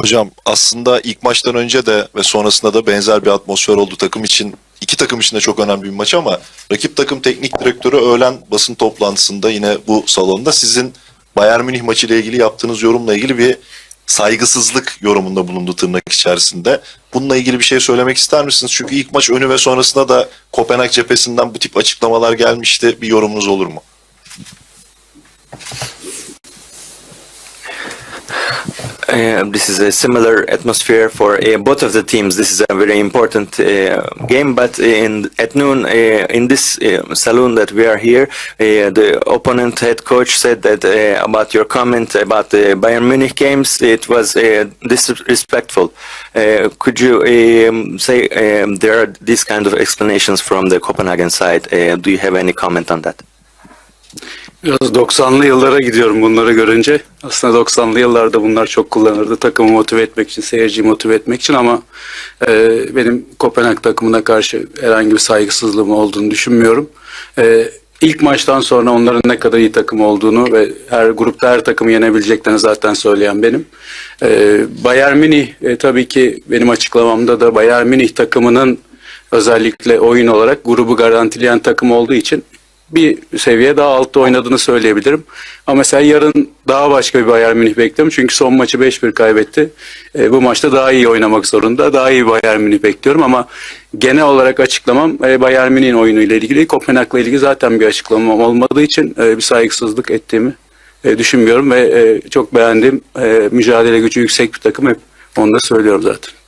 Hocam aslında ilk maçtan önce de ve sonrasında da benzer bir atmosfer oldu takım için. İki takım için de çok önemli bir maç ama rakip takım teknik direktörü öğlen basın toplantısında yine bu salonda sizin Bayern Münih maçı ile ilgili yaptığınız yorumla ilgili bir saygısızlık yorumunda bulundu tırnak içerisinde. Bununla ilgili bir şey söylemek ister misiniz? Çünkü ilk maç önü ve sonrasında da Kopenhag cephesinden bu tip açıklamalar gelmişti. Bir yorumunuz olur mu? This is a similar atmosphere for uh, both of the teams. This is a very important uh, game, but in at noon uh, in this uh, saloon that we are here, uh, the opponent head coach said that uh, about your comment about the Bayern Munich games, it was uh, disrespectful. Uh, could you um, say um, there are these kind of explanations from the Copenhagen side? Uh, do you have any comment on that? Biraz 90'lı yıllara gidiyorum bunları görünce. Aslında 90'lı yıllarda bunlar çok kullanırdı. Takımı motive etmek için, seyirciyi motive etmek için ama e, benim Kopenhag takımına karşı herhangi bir saygısızlığım olduğunu düşünmüyorum. E, ilk maçtan sonra onların ne kadar iyi takım olduğunu ve her grupta her takımı yenebileceklerini zaten söyleyen benim. E, Bayern Münih e, tabii ki benim açıklamamda da Bayern Münih takımının özellikle oyun olarak grubu garantileyen takım olduğu için bir seviye daha altta oynadığını söyleyebilirim. Ama mesela yarın daha başka bir Bayern Münih bekliyorum. Çünkü son maçı 5-1 kaybetti. E, bu maçta daha iyi oynamak zorunda. Daha iyi Bayern Münih bekliyorum ama genel olarak açıklamam e, Bayern Münih'in oyunuyla ilgili. Kopenhag'la ilgili zaten bir açıklamam olmadığı için e, bir saygısızlık ettiğimi e, düşünmüyorum ve e, çok beğendiğim e, mücadele gücü yüksek bir takım hep onu da söylüyorum zaten.